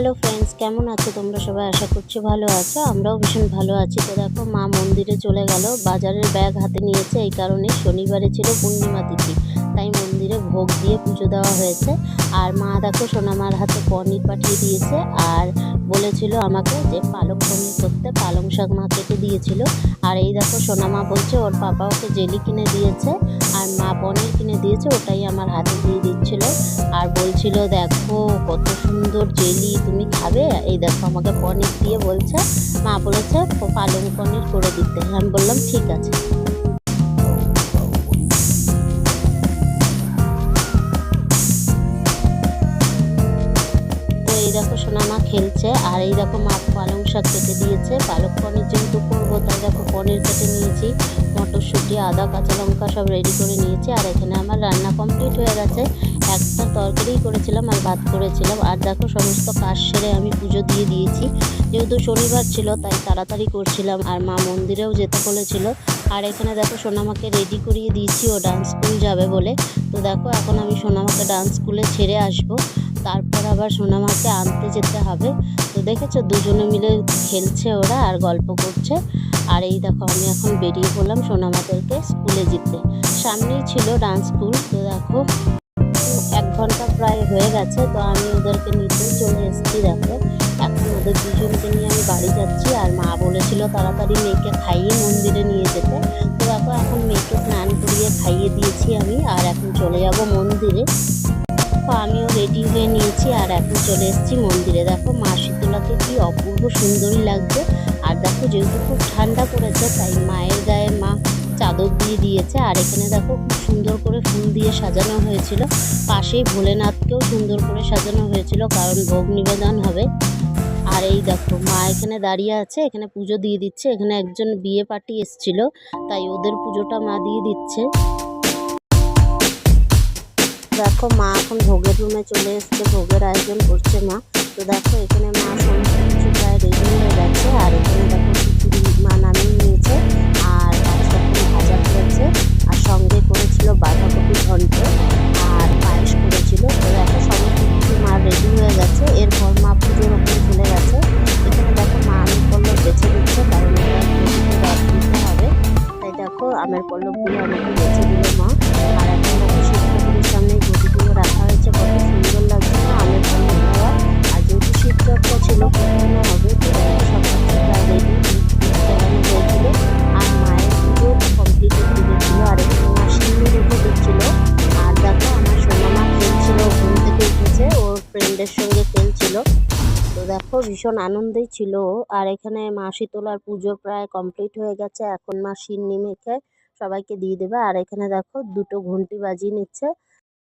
Hello friends কেমন আছো তোমরা? সবাই আশা করছ ভালো আছো, আমরাও ভীষণ ভালো আছি। তো দেখো, মা মন্দিরে চলে গেল, বাজারের ব্যাগ হাতে নিয়েছে, এই কারণে শনিবারে ছিল পূর্ণিমা তিথি, তাই মন্দিরে ভোগ দিয়ে পুজো দেওয়া হয়েছে। আর মা দেখো, সোনামার হাতে পনির পাঠিয়ে দিয়েছে, আর বলেছিল আমাকে যে পালক পনির করতে, পালং শাক মা কেটে দিয়েছিল। আর এই দেখো, সোনামা বলছে, ওর পাপা ওকে জেলি কিনে দিয়েছে মা পনির কিনে দিয়েছে, ওটাই আমার হাতে দিয়ে দিচ্ছিল। আর বলছিল, দেখো কত সুন্দর জেলি তুমি খাবে। এই দেখো আমাকে পনির দিয়ে বলছে, মা বলেছে, পালং পনির করে দিতে। আমি বললাম, ঠিক আছে। এই দেখো সোনামা খেলছে, আর এই দেখো মা পালং শাক কেটে দিয়েছে। পালক পনির যেহেতু করব, তাই দেখো পনির কেটে নিয়েছি। মটরশুঁটি, আদা, কাঁচা লঙ্কা সব রেডি করে নিয়েছি। আর এখানে আমার রান্না কমপ্লিট হয়ে গেছে। একটা তরকারি করেছিলাম আর ভাত করেছিলাম। আর দেখো, সমস্ত কাজ সেরে আমি পুজো দিয়ে দিয়েছি। যেহেতু শনিবার ছিল, তাই তাড়াতাড়ি করছিলাম। আর মা মন্দিরেও যেতে বলেছিল। আর এখানে দেখো, সোনামাকে রেডি করিয়ে দিয়েছি। ও ডান্স স্কুল যাবে বলে। তো দেখো, এখন আমি সোনামাকে ডান্স স্কুলে ছেড়ে আসব। তারপর আবার সোনামাকে আনতে যেতে হবে। তো দেখেছ, দুজনে মিলে খেলছে ওরা আর গল্প করছে। আর এই দেখো, আমি এখন বেরিয়ে পড়লাম সোনামাদেরকে স্কুলে যেতে। সামনেই ছিল ডান্স স্কুল তো দেখো, এক ঘণ্টা প্রায় হয়ে গেছে, তো আমি ওদেরকে নিতে চলে এসেছি, দেখো। এখন ওদের দুজনকে নিয়ে আমি বাড়ি যাচ্ছি, আর মা বলেছিল তাড়াতাড়ি মেয়েকে খাইয়ে মন্দিরে নিয়ে যেতে। তো দেখো, এখন মেয়েকে স্নান করিয়ে খাইয়ে দিয়েছি আমি, আর এখন চলে যাব মন্দিরে। তো আমিও রেডি হয়ে নিয়েছি, আর এখন চলে এসেছি মন্দিরে। দেখো, মা শীতলাকে কি অপূর্ব সুন্দরী লাগছে। আর দেখো যেহেতু খুব ঠান্ডা পড়েছে, তাই মায়ের গায়ে মা চাদর দিয়ে দিয়েছে। আর এখানে দেখো খুব সুন্দর করে ফুল দিয়ে সাজানো হয়েছিল। পাশেই ভোলেনাথকেও সুন্দর করে সাজানো হয়েছিল, কারণ ভোগ নিবেদন হবে। আর এই দেখো, মা এখানে দাঁড়িয়ে আছে, এখানে পুজো দিয়ে দিচ্ছে। এখানে একজন বিয়ে পার্টি এসেছিল, তাই ওদের পুজোটা মা দিয়ে দিচ্ছে। দেখো মা এখন ভোগের রুমে চলে এসছে, ভোগের আয়োজন করছে মা। তো দেখো এখানে মা সমস্ত কিছু প্রায় আমের পল্লবগুলো আমাকে বেছে দিল মা। আর এখন দেখো শিব সামনে ঘটিগুলো রাখা হয়েছে, কত সুন্দর লাগছে না আমের পল্লব দেওয়া আর যেহেতু শিবচর্চা ছিল কখনো হবে আর মায়ের আর দিচ্ছিল আর আমার ফ্রেন্ডের সঙ্গে খেলছিল। তো দেখো ভীষণ আনন্দেই ছিল। আর এখানে মাসি তোলার পুজো প্রায় কমপ্লিট হয়ে গেছে। এখন মা নিমেখে মেখে সবাইকে দিয়ে দেবে। আর এখানে দেখো দুটো ঘন্টি বাজিয়ে নিচ্ছে।